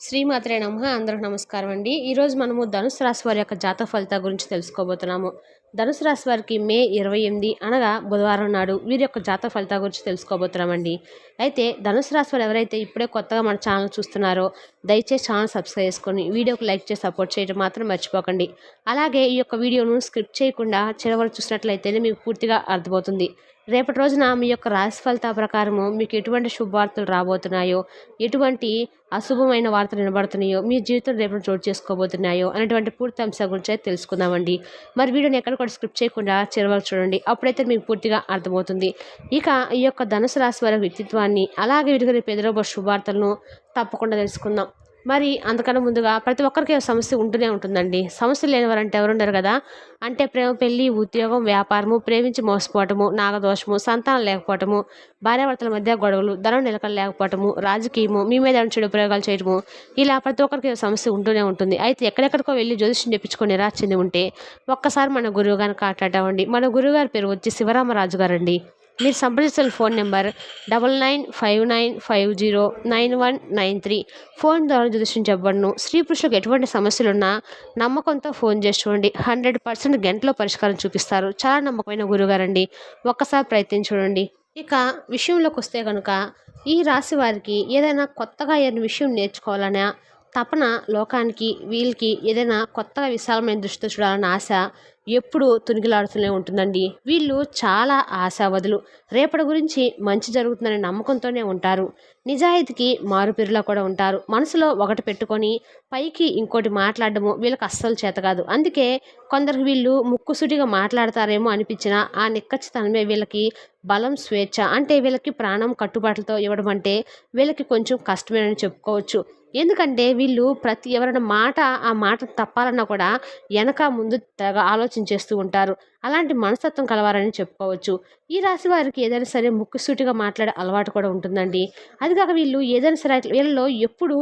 శ్రీమాత్రే నమ అందరూ నమస్కారం అండి. ఈరోజు మనము ధనుసు రాశి వారి యొక్క జాత ఫలితాల గురించి తెలుసుకోబోతున్నాము. ధనుసు రాశి వారికి మే ఇరవై ఎనిమిది అనగా బుధవారం నాడు వీరి యొక్క జాత ఫలితాల గురించి తెలుసుకోబోతున్నామండి అయితే ధనుసు రాశి వారు ఎవరైతే ఇప్పుడే కొత్తగా మన ఛానల్ చూస్తున్నారో దయచేసి ఛానల్ సబ్స్క్రైబ్ చేసుకొని వీడియోకి లైక్ చేసి సపోర్ట్ చేయడం మాత్రం మర్చిపోకండి. అలాగే ఈ యొక్క వీడియోను స్క్రిప్ట్ చేయకుండా చివరి చూసినట్లయితేనే మీకు పూర్తిగా అర్థమవుతుంది. రేపటి రోజున మీ యొక్క రాశి ఫలితాల ప్రకారము మీకు ఎటువంటి శుభవార్తలు రాబోతున్నాయో ఎటువంటి అశుభమైన వార్తలు వినబడుతున్నాయో మీ జీవితం రేపటి చోటు చేసుకోబోతున్నాయో అనేటువంటి పూర్తి అంశాల గురించి అయితే తెలుసుకుందామండి. మరి వీడియోని ఎక్కడ కూడా స్క్రిప్ట్ చేయకుండా చిరవరకు చూడండి. అప్పుడైతే మీకు పూర్తిగా అర్థమవుతుంది. ఇక ఈ యొక్క ధనుసు రాశి వారి వ్యక్తిత్వాన్ని అలాగే విడుగలి రేపు ఎదురబో శుభార్తలను తప్పకుండా తెలుసుకుందాం. మరి అందుకన్నా ముందుగా ప్రతి ఒక్కరికి సమస్య ఉంటూనే ఉంటుందండి. సమస్య లేని వారంటే ఎవరుండరు కదా? అంటే ప్రేమ పెళ్ళి ఉద్యోగం వ్యాపారము ప్రేమించి మోసపోవటము నాగదోషము సంతానం లేకపోవటము భార్యాభర్తల మధ్య గొడవలు ధనం నిలకలు లేకపోవటము రాజకీయము మీ మీద చెడు ప్రయోగాలు చేయడము ఇలా ప్రతి ఒక్కరికి సమస్య ఉంటూనే ఉంటుంది. అయితే ఎక్కడెక్కడికో వెళ్ళి జ్యోతిష్యం చెప్పించుకొని నిరాశ చెంది ఉంటే ఒక్కసారి మన గురువు గారిని కాటాడండి మన గురువుగారి పేరు వచ్చి శివరామరాజు గారండి. మీరు సంప్రదించిన phone number double nine five nine five zero nine one nine three. Phone ద్వారా జ్యోతిష్యం చెప్పబడును స్త్రీ పురుషులకు ఎటువంటి సమస్యలున్నా నమ్మకంతో ఫోన్ చేసి చూడండి. హండ్రెడ్ పర్సెంట్ గంటలో పరిష్కారం చూపిస్తారు. చాలా నమ్మకమైన గురుగారండి. ఒక్కసారి ప్రయత్నించి చూడండి. ఇక విషయంలోకి వస్తే కనుక ఈ రాశి వారికి ఏదైనా కొత్తగా ఏదైనా విషయం నేర్చుకోవాలనే తపన లోకానికి వీళ్ళకి ఏదైనా కొత్తగా విశాలమైన దృష్టితో చూడాలన్న ఆశ ఎప్పుడు తునిగిలాడుతూనే ఉంటుందండి. వీళ్ళు చాలా ఆశావదులు. రేపటి గురించి మంచి జరుగుతుందనే నమ్మకంతోనే ఉంటారు. నిజాయితీకి మారుపేరులా కూడా ఉంటారు. మనసులో ఒకటి పెట్టుకొని పైకి ఇంకోటి మాట్లాడడము వీళ్ళకి అస్సలు చేత కాదు. అందుకే కొందరికి వీళ్ళు ముక్కుసూటిగా మాట్లాడతారేమో అనిపించినా ఆ నిక్కచ్చితనమే వీళ్ళకి బలం స్వేచ్ఛ అంటే వీళ్ళకి ప్రాణం కట్టుబాట్లతో ఇవ్వడం అంటే వీళ్ళకి కొంచెం కష్టమేనని చెప్పుకోవచ్చు. ఎందుకంటే వీళ్ళు ప్రతి ఎవరైనా మాట ఆ మాట తప్పాలన్నా కూడా వెనక ముందు తెగ ఆలోచించేస్తూ ఉంటారు. అలాంటి మనస్తత్వం కలవారని చెప్పుకోవచ్చు. ఈ రాశి వారికి ఏదైనా సరే ముక్కుసూటిగా మాట్లాడే అలవాటు కూడా ఉంటుందండి. అది కాక వీళ్ళు ఏదైనా సరే వీళ్ళలో ఎప్పుడు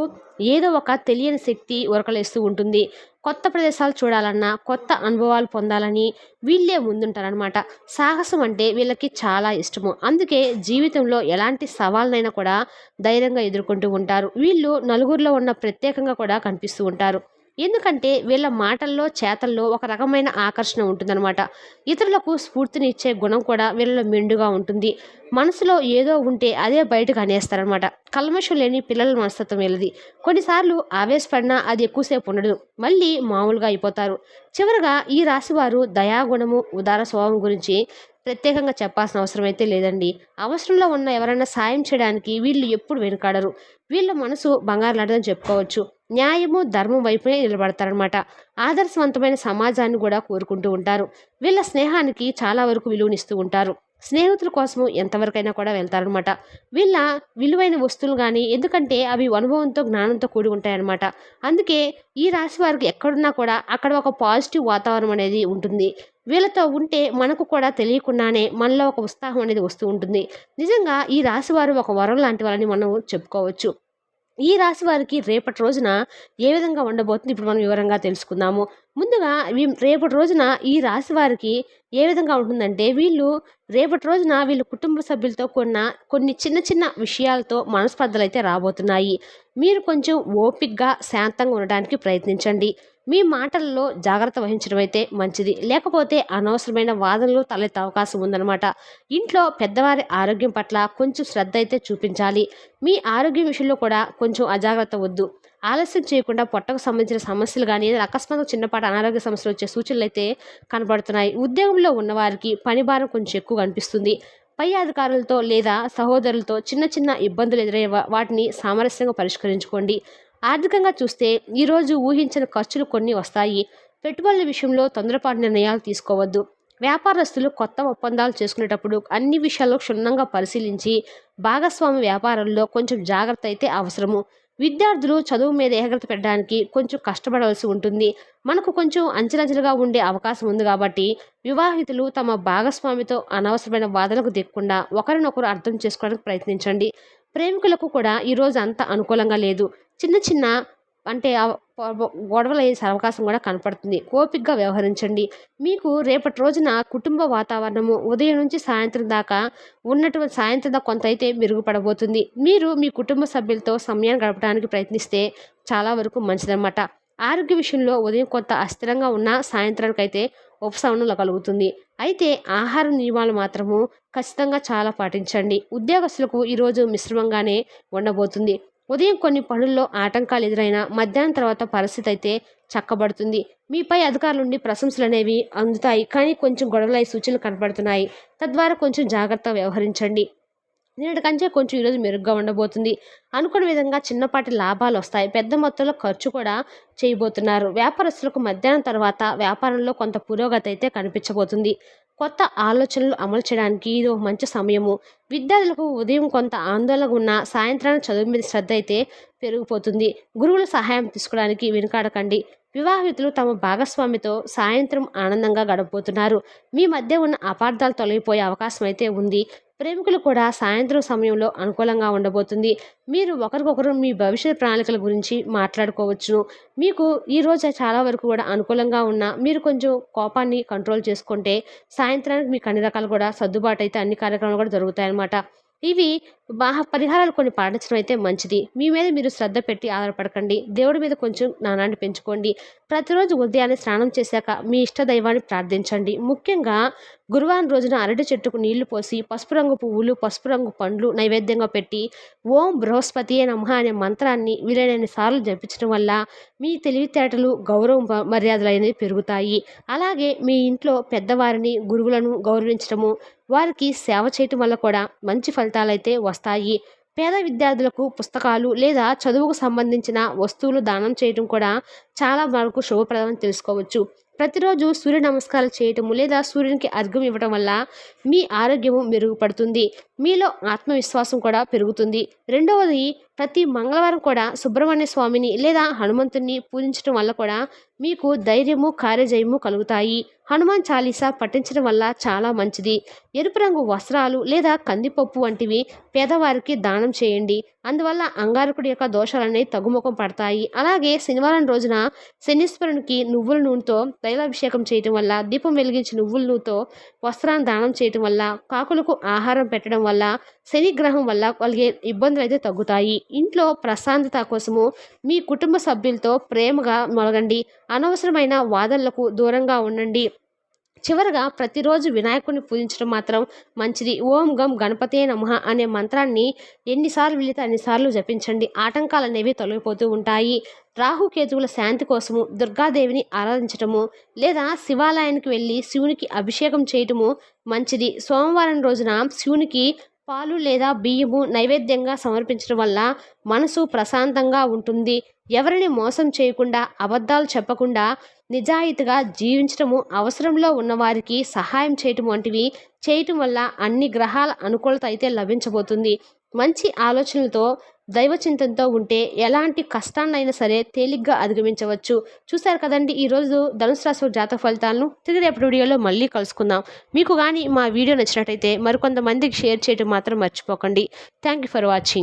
ఏదో ఒక తెలియని శక్తి ఉరకలేస్తూ ఉంటుంది. కొత్త ప్రదేశాలు చూడాలన్నా కొత్త అనుభవాలు పొందాలని వీళ్ళే ముందుంటారనమాట సాహసం అంటే వీళ్ళకి చాలా ఇష్టము. అందుకే జీవితంలో ఎలాంటి సవాళ్ళనైనా కూడా ధైర్యంగా ఎదుర్కొంటూ ఉంటారు. వీళ్ళు నలుగురిలో ఉన్న ప్రత్యేకంగా కూడా కనిపిస్తూ ఉంటారు. ఎందుకంటే వీళ్ళ మాటల్లో చేతల్లో ఒక రకమైన ఆకర్షణ ఉంటుందన్నమాట. ఇతరులకు స్ఫూర్తినిచ్చే గుణం కూడా వీళ్ళలో మెండుగా ఉంటుంది. మనసులో ఏదో ఉంటే అదే బయటకు అనేస్తారనమాట కల్మషం లేని పిల్లల మనస్తత్వం వెళ్ళది. కొన్నిసార్లు ఆవేశపడినా అది ఎక్కువసేపు ఉండదు. మళ్ళీ మామూలుగా అయిపోతారు. చివరగా ఈ రాశివారు దయాగుణము ఉదార స్వభావం గురించి ప్రత్యేకంగా చెప్పాల్సిన అవసరం అయితే లేదండి. అవసరంలో ఉన్న ఎవరైనా సాయం చేయడానికి వీళ్ళు ఎప్పుడు వెనుకాడరు. వీళ్ళ మనసు బంగారు లాంటిదని చెప్పుకోవచ్చు. న్యాయము ధర్మం వైపునే నిలబడతారనమాట ఆదర్శవంతమైన సమాజాన్ని కూడా కోరుకుంటూ ఉంటారు. వీళ్ళ స్నేహానికి చాలా వరకు విలువనిస్తూ ఉంటారు. స్నేహితుల కోసము ఎంతవరకైనా కూడా వెళ్తారనమాట వీళ్ళ విలువైన వస్తువులు కానీ ఎందుకంటే అవి అనుభవంతో జ్ఞానంతో కూడి ఉంటాయన్నమాట. అందుకే ఈ రాశి వారికి ఎక్కడున్నా కూడా అక్కడ ఒక పాజిటివ్ వాతావరణం అనేది ఉంటుంది. వీళ్ళతో ఉంటే మనకు కూడా తెలియకుండానే మనలో ఒక ఉత్సాహం అనేది వస్తూ ఉంటుంది. నిజంగా ఈ రాశి వారు ఒక వరం లాంటి వాళ్ళని మనం చెప్పుకోవచ్చు. ఈ రాశి వారికి రేపటి రోజున ఏ విధంగా ఉండబోతుంది? ఇప్పుడు మనం వివరంగా తెలుసుకుందాము. ముందుగా రేపటి రోజున ఈ రాశి వారికి ఏ విధంగా ఉంటుందంటే వీళ్ళు రేపటి రోజున వీళ్ళు కుటుంబ సభ్యులతో కొన్న కొన్ని చిన్న చిన్న విషయాలతో మనస్పర్ధలు అయితే రాబోతున్నాయి. మీరు కొంచెం ఓపిక్గా శాంతంగా ఉండడానికి ప్రయత్నించండి. మీ మాటల్లో జాగ్రత్త వహించడం అయితే మంచిది. లేకపోతే అనవసరమైన వాదనలు తలెత్తే అవకాశం ఉందన్నమాట. ఇంట్లో పెద్దవారి ఆరోగ్యం పట్ల కొంచెం శ్రద్ధ అయితే చూపించాలి. మీ ఆరోగ్యం విషయంలో కూడా కొంచెం అజాగ్రత్త వద్దు. ఆలస్యం చేయకుండా పొట్టకు సంబంధించిన సమస్యలు కానీ అకస్మాత్తుగా చిన్నపాటి అనారోగ్య సమస్యలు వచ్చే సూచనలు అయితే కనబడుతున్నాయి ఉద్యోగంలో ఉన్నవారికి పని భారం కొంచెం ఎక్కువ కనిపిస్తుంది పై అధికారులతో లేదా సహోదరులతో చిన్న చిన్న ఇబ్బందులు ఎదురయ్యే వాటిని సామరస్యంగా పరిష్కరించుకోండి. ఆర్థికంగా చూస్తే ఈరోజు ఊహించిన ఖర్చులు కొన్ని వస్తాయి. పెట్టుబడుల విషయంలో తొందరపాటు నిర్ణయాలు తీసుకోవద్దు. వ్యాపారస్తులు కొత్త ఒప్పందాలు చేసుకునేటప్పుడు అన్ని విషయాల్లో క్షుణ్ణంగా పరిశీలించి భాగస్వామి వ్యాపారంలో కొంచెం జాగ్రత్త అయితే అవసరము. విద్యార్థులు చదువు మీద ఏకాగ్రత పెట్టడానికి కొంచెం కష్టపడవలసి ఉంటుంది. మనకు కొంచెం అంచెలంచెలుగా ఉండే అవకాశం ఉంది కాబట్టి వివాహితులు తమ భాగస్వామితో అనవసరమైన వాదనకు దిక్కకుండా ఒకరినొకరు అర్థం చేసుకోవడానికి ప్రయత్నించండి. ప్రేమికులకు కూడా ఈరోజు అంత అనుకూలంగా లేదు. చిన్న చిన్న అంటే గొడవలు అయ్యే అవకాశం కూడా కనపడుతుంది. ఓపికగా వ్యవహరించండి. మీకు రేపటి రోజున కుటుంబ వాతావరణము ఉదయం నుంచి సాయంత్రం దాకా ఉన్నటువంటి సాయంత్రం దాకా కొంత అయితే మెరుగుపడబోతుంది. మీరు మీ కుటుంబ సభ్యులతో సమయాన్ని గడపడానికి ప్రయత్నిస్తే చాలా వరకు మంచిదన్నమాట. ఆరోగ్య విషయంలో ఉదయం కొంత అస్థిరంగా ఉన్న సాయంత్రానికి అయితే ఉపశమనం కలుగుతుంది అయితే ఆహార నియమాలు మాత్రము ఖచ్చితంగా చాలా పాటించండి. ఉద్యోగస్తులకు ఈరోజు మిశ్రమంగానే ఉండబోతుంది. ఉదయం కొన్ని పనుల్లో ఆటంకాలు ఎదురైనా మధ్యాహ్నం తర్వాత పరిస్థితి అయితే చక్కబడుతుంది. మీపై అధికారుల నుండి ప్రశంసలు అనేవి అందుతాయి. కానీ కొంచెం గొడవలయ్యే సూచనలు కనపడుతున్నాయి తద్వారా కొంచెం జాగ్రత్తగా వ్యవహరించండి. నిన్నటి కంటే కొంచెం ఈరోజు మెరుగ్గా ఉండబోతుంది. అనుకున్న విధంగా చిన్నపాటి లాభాలు వస్తాయి. పెద్ద మొత్తంలో ఖర్చు కూడా చేయబోతున్నారు. వ్యాపారస్తులకు మధ్యాహ్నం తర్వాత వ్యాపారంలో కొంత పురోగతి అయితే కనిపించబోతుంది. కొత్త ఆలోచనలు అమలు చేయడానికి ఇది ఒక మంచి సమయము. విద్యార్థులకు ఉదయం కొంత ఆందోళన ఉన్న సాయంత్రాన్ని చదువు మీద శ్రద్ధ అయితే పెరిగిపోతుంది. గురువుల సహాయం తీసుకోవడానికి వెనుకాడకండి. వివాహితులు తమ భాగస్వామితో సాయంత్రం ఆనందంగా గడపబోతున్నారు. మీ మధ్య ఉన్న అపార్థాలు తొలగిపోయే అవకాశం అయితే ఉంది. ప్రేమికులు కూడా సాయంత్రం సమయంలో అనుకూలంగా ఉండబోతుంది. మీరు ఒకరికొకరు మీ భవిష్యత్ ప్రణాళికల గురించి మాట్లాడుకోవచ్చును మీకు ఈరోజు చాలా వరకు కూడా అనుకూలంగా ఉన్న మీరు కొంచెం కోపాన్ని కంట్రోల్ చేసుకుంటే సాయంత్రానికి మీకు అన్ని రకాలు కూడా సర్దుబాటు అయితే అన్ని కార్యక్రమాలు కూడా జరుగుతాయన్నమాట. ఇవి బాగా పరిహారాలు కొన్ని పాటించడం అయితే మంచిది. మీ మీద మీరు శ్రద్ధ పెట్టి ఆధారపడకండి. దేవుడి మీద కొంచెం జ్ఞానాన్ని పెంచుకోండి. ప్రతిరోజు ఉదయాన్నే స్నానం చేశాక మీ ఇష్ట దైవాన్ని ప్రార్థించండి. ముఖ్యంగా గురువారం రోజున అరటి చెట్టుకు నీళ్ళు పోసి పసుపు రంగు పువ్వులు పసుపు రంగు పండ్లు నైవేద్యంగా పెట్టి ఓం బృహస్పతి నమః అనే మంత్రాన్ని వీలైనన్ని సార్లు జపించడం వల్ల మీ తెలివితేటలు గౌరవం మర్యాదలు అనేవి పెరుగుతాయి. అలాగే మీ ఇంట్లో పెద్దవారిని గురువులను గౌరవించడము వారికి సేవ చేయటం వల్ల కూడా మంచి ఫలితాలు అయితే వస్తాయి. పేద విద్యార్థులకు పుస్తకాలు లేదా చదువుకు సంబంధించిన వస్తువులు దానం చేయడం కూడా చాలా వరకు శుభప్రదమని తెలుసుకోవచ్చు. ప్రతిరోజు సూర్య నమస్కారాలు చేయటము లేదా సూర్యునికి అర్ఘం ఇవ్వటం వల్ల మీ ఆరోగ్యము మెరుగుపడుతుంది. మీలో ఆత్మవిశ్వాసం కూడా పెరుగుతుంది. రెండవది ప్రతి మంగళవారం కూడా సుబ్రహ్మణ్య స్వామిని లేదా హనుమంతుని పూజించడం వల్ల కూడా మీకు ధైర్యము కార్యజయము కలుగుతాయి. హనుమాన్ చాలీసా పఠించడం వల్ల చాలా మంచిది. ఎరుపు రంగు వస్త్రాలు లేదా కందిపప్పు వంటివి పేదవారికి దానం చేయండి. అందువల్ల అంగారకుడి యొక్క దోషాలన్నీ తగ్గుముఖం పడతాయి. అలాగే శనివారం రోజున శనీశ్వరునికి నువ్వుల నూనెతో తైలాభిషేకం చేయటం వల్ల దీపం వెలిగించి నువ్వుల నూనెతో వస్త్రాన్ని దానం చేయటం వల్ల కాకులకు ఆహారం పెట్టడం వల్ల శనిగ్రహం వల్ల కలిగే ఇబ్బందులు అయితే తగ్గుతాయి. ఇంట్లో ప్రశాంతత కోసము మీ కుటుంబ సభ్యులతో ప్రేమగా మొలగండి. అనవసరమైన వాదనలకు దూరంగా ఉండండి. చివరగా ప్రతిరోజు వినాయకుడిని పూజించడం మాత్రం మంచిది. ఓం గం గణపతే నమ అనే మంత్రాన్ని ఎన్నిసార్లు వెళితే అన్నిసార్లు జపించండి. ఆటంకాలు అనేవి తొలగిపోతూ ఉంటాయి. రాహుకేతువుల శాంతి కోసము దుర్గాదేవిని ఆరాధించటము లేదా శివాలయానికి వెళ్ళి శివునికి అభిషేకం చేయటము మంచిది. సోమవారం రోజున శివునికి పాలు లేదా బియ్యము నైవేద్యంగా సమర్పించడం వల్ల మనసు ప్రశాంతంగా ఉంటుంది. ఎవరిని మోసం చేయకుండా అబద్ధాలు చెప్పకుండా నిజాయితీగా జీవించడము అవసరంలో ఉన్నవారికి సహాయం చేయటం వంటివి చేయటం వల్ల అన్ని గ్రహాల అనుకూలత అయితే లభించబోతుంది. మంచి ఆలోచనలతో దైవచింతంతో ఉంటే ఎలాంటి కష్టాన్నైనా సరే తేలిగ్గా అధిగమించవచ్చు. చూశారు కదండి ఈరోజు ధనుసు రాశి జాతక ఫలితాలను? తిరిగి రేపటి వీడియోలో మళ్ళీ కలుసుకుందాం. మీకు కానీ మా వీడియో నచ్చినట్టయితే మరికొంతమందికి షేర్ చేయడం మాత్రం మర్చిపోకండి. Thank you for watching.